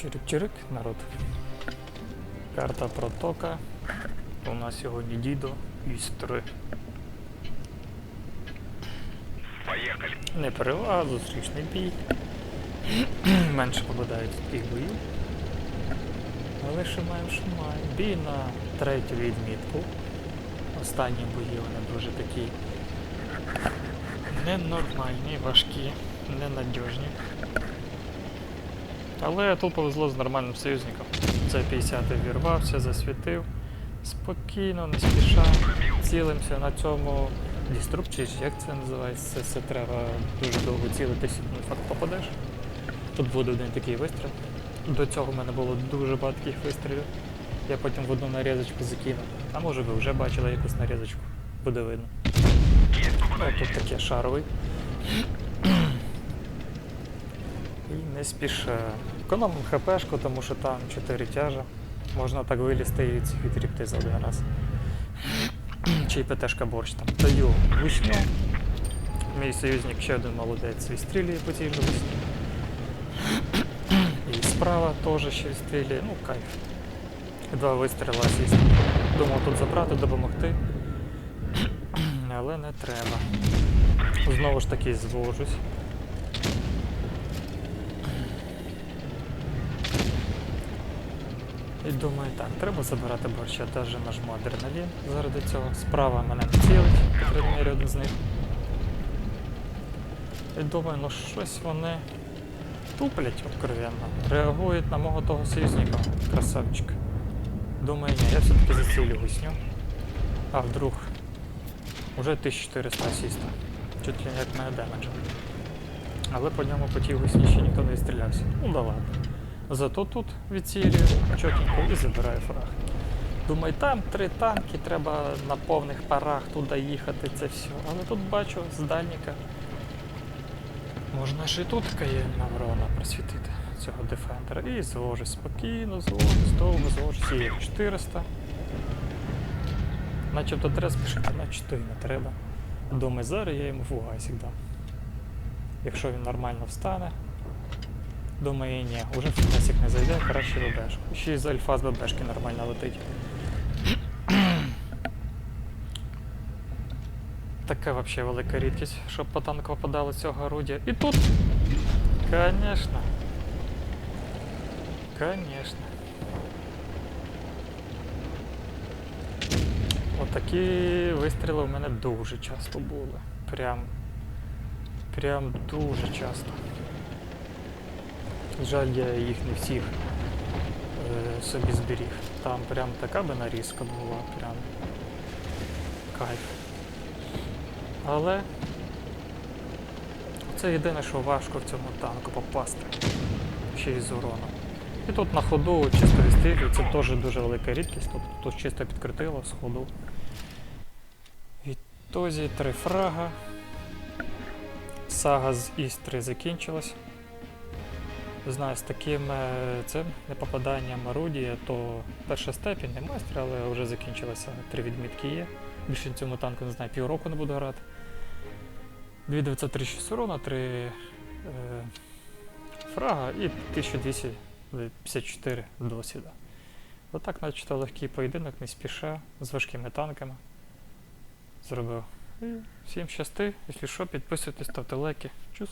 Чирик-чирик, народ. Карта протока. У нас сьогодні дідо Істри. Поехали. Не перевага, зустрічний бій. Менше попадають таких боїв. Але що маємо, що маємо. Бій на третю відмітку. Останні бої вони дуже такі ненормальні, важкі, ненадіжні. Але тут повезло з нормальним союзником. Це 50-й вірвався, засвітив. Спокійно, не спіша, цілимося на цьому деструпчі, як це називається, це, це треба дуже довго цілитися, ну факт попадеш. Тут буде один такий вистріл. До цього в мене було дуже багато таких вистрілів. Я потім в одну нарізочку закинув. А може ви вже бачили якусь нарізочку, буде видно. Ну, тут таке шаровий. І не спіша. Економим хпшку, тому що там 4 тяжа. Можна так вилізти і відрібти за один раз. Чи ПТшка борщ там. Даю вишню. Мій союзник ще один молодець відстрілює по цій же вишні. І справа теж ще відстрілює. Ну, кайф. Два вистріла асіст. Думав тут забрати, допомогти. Але не треба. Знову ж таки звожусь. І думаю, так, треба забирати борщ, я навіть нажму адреналін заради цього. Справа мене не цілить, по крайній мірі один з них. І думаю, ну щось вони туплять откровенно, реагують на мого того союзника, красавчика. Думаю, ні, я все-таки зацілю весню. А вдруг уже 1400 асіста. Чуть ли як мене демеджа. Але по ньому по тій весні ще ніхто не відстрілявся. Ну да ладно. Зато тут відцілюю чотенько і забираю фраг. Думаю, там три танки, треба на повних парах туди їхати, це все. Але тут бачу з дальніка. Можна ж і тут каєнна ворона просвітити цього дефендера. І звожусь спокійно, звожусь, довго звожусь. Є 400. Начебто треба спішити, начебто і не треба. Думаю, зараз я йому фугасик дам. Якщо він нормально встане, Думаю, ні, уже в фінасик не зайде, краще ББшку. Ще й з альфа з ББшки нормально летить. Така вообще велика рідкість, щоб по танку попадало цього орудія. І тут, конечно. Конечно. Отакі вистріли у мене дуже часто були. Прям. Прям дуже часто. Жаль, я їх не всіх е, собі зберіг. Там прям така би нарізка була, прям кайф. Але це єдине, що важко в цьому танку попасти. Ще й з уроном. І тут на ходу чисто відстрілює, це теж дуже велика рідкість, тобто тут чисто підкритило з ходу. Відтозі три фрага. Сага з Істри закінчилась. Знаю, з таким е, цим непопаданням орудія, то перша степінь не майстер, але вже закінчилося. Три відмітки є. Більше на цьому танку не знаю, півроку не буду грати. 2936 урона, 3 е, фрага і 1254 досвіда. Отак, начебто, легкий поєдинок, не спіша, з важкими танками. Зробив. Всім щасти, якщо що, підписуйтесь, ставте лайки. Чус!